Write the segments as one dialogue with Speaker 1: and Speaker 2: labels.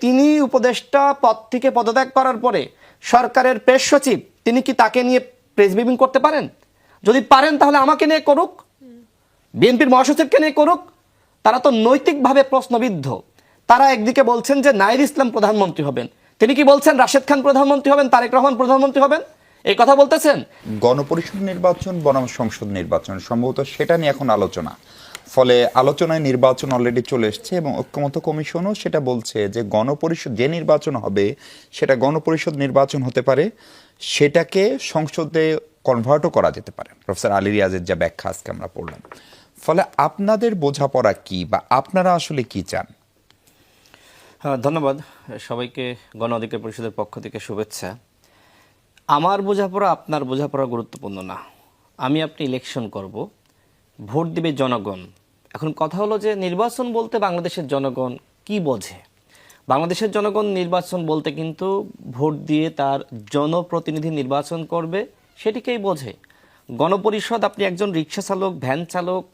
Speaker 1: তিনি উপদেষ্টা পদ থেকে পদত্যাগ করার পরে সরকারের প্রেস সচিব, তিনি কি তাকে নিয়ে প্রেস ব্রিফিং করতে পারেন? যদি পারেন তাহলে আমাকে নিয়ে করুক। বিএনপির মহাসচিবকে নিয়ে করুক। তারা তো নৈতিকভাবে প্রশ্নবিদ্ধ। তারা একদিকে বলছেন যে নাইর ইসলাম প্রধানমন্ত্রী হবেন। তিনি কি বলছেন রাশেদ খান প্রধানমন্ত্রী হবেন, তারেক রহমান প্রধানমন্ত্রী হবেন? এই কথা বলতেছেন?
Speaker 2: গণপরিষদ নির্বাচন, বনাম সংসদ নির্বাচন, সম্ভবত সেটা নিয়ে এখন আলোচনা। ফলে আলোচনায় নির্বাচন অলরেডি চলে এসছে এবং ঐক্যমত কমিশনও সেটা বলছে যে গণপরিষদ যে নির্বাচন হবে সেটা গণপরিষদ নির্বাচন হতে পারে। সেটাকে সংসদে কনভার্টও করা যেতে পারে। প্রফেসর আলী রিয়াজের যা ব্যাখ্যা আজকে আমরা পড়লাম। ফলে আপনাদের বোঝাপড়া কি বা আপনারা আসলে কি চান?
Speaker 1: হ্যাঁ, ধন্যবাদ সবাইকে গণ অধিকার পরিষদের পক্ষ থেকে শুভেচ্ছা। আমার বোঝাপড়া আপনার বোঝাপড়া গুরুত্বপূর্ণ না। আমি আপনি ইলেকশন করব। ভোট দিবে জনগণ। এখন কথা হলো যে নির্বাচন বলতে বাংলাদেশের জনগণ কি বোঝে? বাংলাদেশের জনগণ নির্বাচন বলতে কিন্তু ভোট দিয়ে তার জনপ্রতিনিধি নির্বাচন করবে, সেটিকেই বোঝে। গণপরিষদ, আপনি একজন রিক্সা চালক, ভ্যান চালক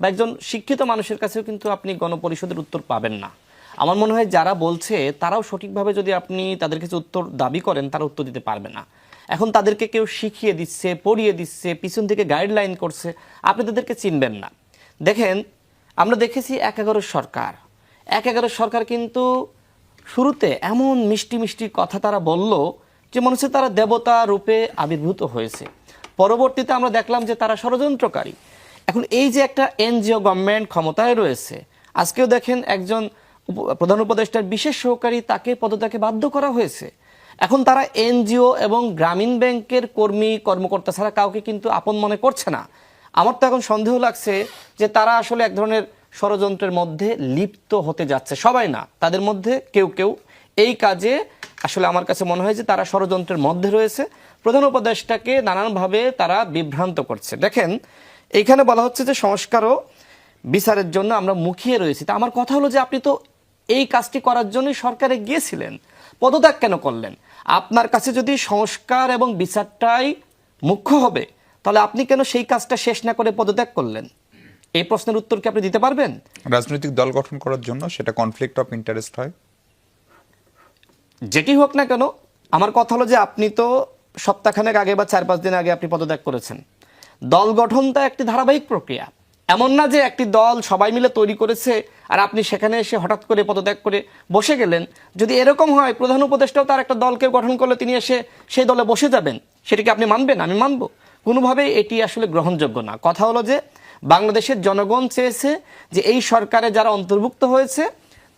Speaker 1: বা একজন শিক্ষিত মানুষের কাছেও কিন্তু আপনি গণপরিষদের উত্তর পাবেন না। আমার মনে হয় যারা বলছে, তারাও সঠিকভাবে যদি আপনি তাদের কাছে উত্তর দাবি করেন, তারা উত্তর দিতে পারবে না। এখন তাদেরকে কেউ শিখিয়ে দিচ্ছে, পড়িয়ে দিচ্ছে, পিছন থেকে গাইডলাইন করছে, আপনি তাদেরকে চিনবেন না। দেখেন, আমরা দেখেছি এক এগারো সরকার। এক এগারো সরকার কিন্তু শুরুতে এমন মিষ্টি মিষ্টি কথা তারা বলল যে মনে হচ্ছে তারা দেবতা রূপে আবির্ভূত হয়েছে। পরবর্তীতে আমরা দেখলাম যে তারা ষড়যন্ত্রকারী। এখন এই যে একটা এনজিও গভর্নমেন্ট ক্ষমতায় রয়েছে, আজকেও দেখেন একজন প্রধান উপদেষ্টার বিশেষ সহকারী তাকে পদত্যাগে বাধ্য করা হয়েছে। এখন তারা এনজিও এবং গ্রামীণ ব্যাংকের কর্মী, কর্মকর্তা ছাড়া কাউকে কিন্তু আপন মনে করছে না। আমার তো এখন সন্দেহ লাগছে যে তারা আসলে এক ধরনের ষড়যন্ত্রের মধ্যে লিপ্ত হতে যাচ্ছে। সবাই না, তাদের মধ্যে কেউ কেউ। এই কাজে আসলে আমার কাছে মনে হয় যে তারা ষড়যন্ত্রের মধ্যে রয়েছে। প্রধান উপদেষ্টাকে নানানভাবে তারা বিভ্রান্ত করছে। দেখেন, এইখানে বলা হচ্ছে যে সংস্কারও বিচারের জন্য আমরা মুখিয়ে রয়েছি। তা আমার কথা হলো যে আপনি তো এই কাজটি করার জন্যই সরকারে গিয়েছিলেন। পদত্যাগ কেন করলেন? আপনার কাছে যদি সংস্কার এবং বিচারটাই মুখ্য হবে তাহলে আপনি কেন সেই কাজটা শেষ না করে পদত্যাগ করলেন? এই প্রশ্নের উত্তর কি আপনি দিতে পারবেন?
Speaker 2: রাজনৈতিক দল গঠন করার জন্য সেটা কনফ্লিক্ট অফ ইন্টারেস্ট হয়।
Speaker 1: যেটি হোক না কেন আমার কথা হলো যে আপনি তো সপ্তাহখানেক আগে বা চার পাঁচ দিন আগে আপনি পদত্যাগ করেছেন। দল গঠন তো একটি ধারাবাহিক প্রক্রিয়া। এমন না যে একটি দল সবাই মিলে তৈরি করেছে আর আপনি সেখানে এসে হঠাৎ করে পদত্যাগ করে বসে গেলেন। যদি এরকম হয়, প্রধান উপদেষ্টাও তার একটা দলকে গঠন করলে তিনি এসে সেই দলে বসে যাবেন। সেটিকে আপনি মানবেন? আমি মানব। কোনোভাবেই এটি আসলে গ্রহণযোগ্য না। কথা হলো যে, বাংলাদেশের জনগণ চেয়েছে যে এই সরকারে যারা অন্তর্ভুক্ত হয়েছে,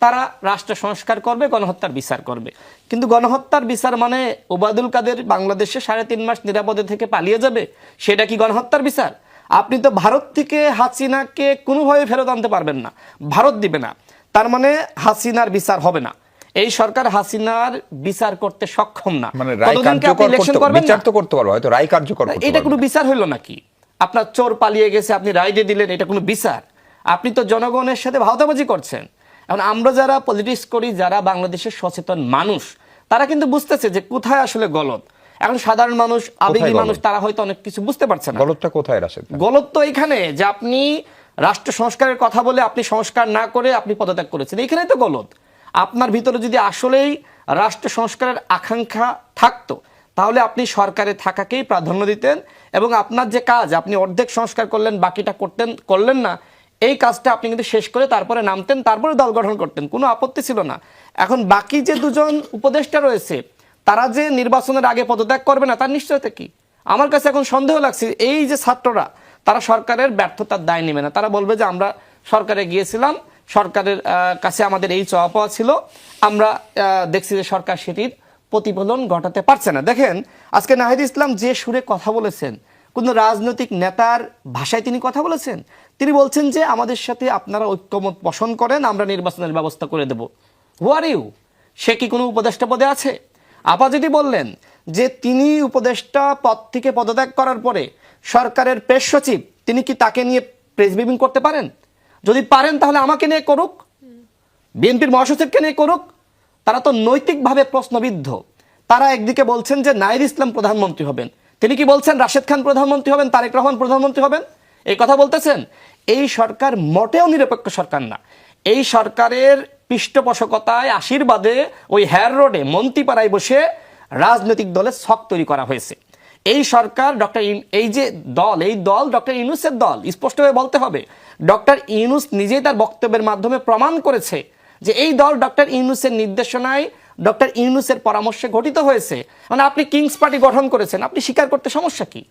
Speaker 1: তারা রাষ্ট্র সংস্কার করবে, গণহত্যার বিচার করবে। কিন্তু গণহত্যার বিচার মানে ওবায়দুল কাদের বাংলাদেশে সাড়ে তিন মাস নিরাপদে থেকে পালিয়ে যাবে? সেটা কি গণহত্যার বিচার? আপনি তো ভারত থেকে হাসিনাকে কোনোভাবে ফেরত আনতে পারবেন না। ভারত দিবে না। তার মানে হাসিনার বিচার হবে না। এই সরকার হাসিনার বিচার করতে সক্ষম না।
Speaker 2: মানে রায় কার্যকর
Speaker 1: ইলেকশন
Speaker 2: করতে
Speaker 1: করবেন
Speaker 2: বিচার তো করতে পারব হয়তো রায় কার্যকর
Speaker 1: এটা কোনো বিচার হইল নাকি? আপনার চোর পালিয়ে গেছে আপনি রায় দিয়ে দিলেন এটা কোনো বিচার? আপনি তো জনগণের সাথে ভাওতাবাজি করছেন। এখন আমরা যারা পলিটিক্স করি যারা বাংলাদেশের সচেতন মানুষ তারা কিন্তু বুঝতেছে যে কোথায় আসলে গলত। এখন সাধারণ মানুষ আবেগী মানুষ তারা হয়তো অনেক কিছু বুঝতে পারছে না।
Speaker 2: গলতটা কোথায় রাশেদ ভাই?
Speaker 1: গলত তো এখানে যে আপনি রাষ্ট্র সংস্কারের কথা বলে আপনি সংস্কার না করে আপনি পদত্যাগ করেছেন। এখানেই তো গলত আপনার ভিতরে যদি আসলেই রাষ্ট্র সংস্কারের আকাঙ্ক্ষা থাকতো তাহলে আপনি সরকারে থাকাকেই প্রাধান্য দিতেন এবং আপনার যে কাজ আপনি অর্ধেক সংস্কার করলেন বাকিটা করতেন করলেন না এই কাজটা আপনি কিন্তু শেষ করে তারপরে নামতেন তারপরে দল গঠন করতেন কোনো আপত্তি ছিল না। এখন বাকি যে দুজন উপদেষ্টা রয়েছে তারা যে নির্বাচনের আগে পদত্যাগ করবে না, তার নিশ্চয়তা কি? আমার কাছে এখন সন্দেহ লাগছে, এই যে ছাত্ররা, তারা সরকারের ব্যর্থতার দায় নেবে না। তারা বলবে যে, আমরা সরকারে গিয়েছিলাম, সরকারের কাছে আমাদের এই চাওয়া পাওয়া ছিল, আমরা দেখছি যে সরকার সেটির প্রতিফলন ঘটাতে পারছে না। দেখেন, আজকে নাহিদ ইসলাম যে সুরে কথা বলেছেন, কোন রাজনৈতিক নেতার ভাষায় তিনি কথা বলেছেন? তিনি বলছেন যে, আমাদের সাথে আপনারা ঐক্যমত পোষণ করেন, আমরা নির্বাচনের ব্যবস্থা করে দেব। হু আর ইউ সে কি কোনো উপদেষ্টা পদে আছে? আপা যেটি বললেন যে তিনি উপদেষ্টা পদ থেকে পদত্যাগ করার পরে সরকারের প্রেস সচিব, তিনি কি তাকে নিয়ে প্রেস ব্রিফিং করতে পারেন? যদি পারেন তাহলে আমাকে নিয়ে করুক। বিএনপির মহাসচিবকে নিয়ে করুক। তারা তো নৈতিকভাবে প্রশ্নবিদ্ধ। তারা একদিকে বলছেন যে নাইর ইসলাম প্রধানমন্ত্রী হবেন। তিনি কি বলছেন রাশেদ খান প্রধানমন্ত্রী হবেন, তারেক রহমান প্রধানমন্ত্রী হবেন? এই কথা বলতেছেন। এই সরকার মোটেও নিরপেক্ষ সরকার না। এই সরকারের পৃষ্ঠপোষকতায় আশীর্বাদে ওই হ্যার রোডে মন্ত্রীপাড়ায় বসে রাজনৈতিক দলের ছক তৈরি করা হয়েছে। এই সরকার ডক্টর এই যে দল, এই দল ডক্টর ইউনুসের দল, স্পষ্টভাবে বলতে হবে, ডক্টর ইউনুস নিজেই তার বক্তব্যের মাধ্যমে প্রমাণ করেছে যে এই দল ডক্টর ইউনুসের নির্দেশনায় ডক্টর ইউনুসের পরামর্শে গঠিত হয়েছে। মানে আপনি কিংস পার্টি গঠন করেছেন, আপনি স্বীকার করতে সমস্যা কি?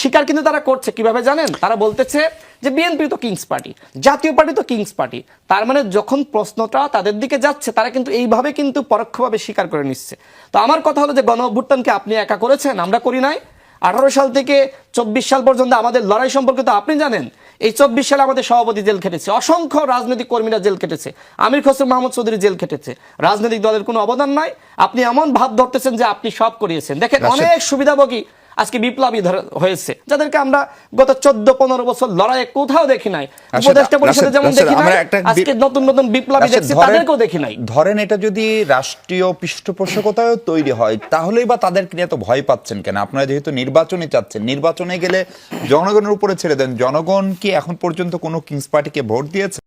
Speaker 1: স্বীকার কিন্তু তারা করছে। কীভাবে জানেন? তারা বলতেছে যে বিএনপি তো কিংস পার্টি জাতীয় পার্টি তো কিংস পার্টি। তার মানে যখন প্রশ্নটা তাদের দিকে যাচ্ছে তারা কিন্তু এইভাবে কিন্তু পরোক্ষভাবে স্বীকার করে নিচ্ছে। তো আমার কথা হলো যে গণ অভ্যুত্থানকে আপনি একা করেছেন আমরা করি নাই। আঠারো সাল থেকে চব্বিশ সাল পর্যন্ত আমাদের লড়াই সম্পর্কে তো আপনি জানেন। এই চব্বিশ সালে আমাদের সভাপতি জেল খেটেছে। অসংখ্য রাজনৈতিক কর্মীরা জেল খেটেছে। আমির খসরু মাহমুদ চৌধুরী জেল খেটেছে। রাজনৈতিক দলের কোনো অবদান নাই। আপনি এমন ভাব ধরতেছেন যে আপনি সব করিয়েছেন। দেখেন অনেক সুবিধাভোগী আজকে বিপ্লবী হয়েছে। যাদেরকে আমরা গত চোদ্দ পনেরো বছর লড়াইয়ে কোথাও দেখি নাই উপদেষ্টা পরিষদে যেমন দেখি নাই আজকে নতুন নতুন বিপ্লবী দেখছি
Speaker 2: ধরেন-
Speaker 1: তাদেরকেও দেখি নাই।
Speaker 2: ধরেন এটা যদি রাষ্ট্রীয় পৃষ্ঠপোষকতায় তৈরি হয় তাহলেই বা তাদেরকে নিয়ে এত ভয় পাচ্ছেন কেন? আপনারা যেহেতু নির্বাচনে চাচ্ছেন নির্বাচনে গেলে জনগণের উপরে ছেড়ে দেন। জনগণ কি এখন পর্যন্ত কোনো কিংস পার্টিকে ভোট দিয়েছে?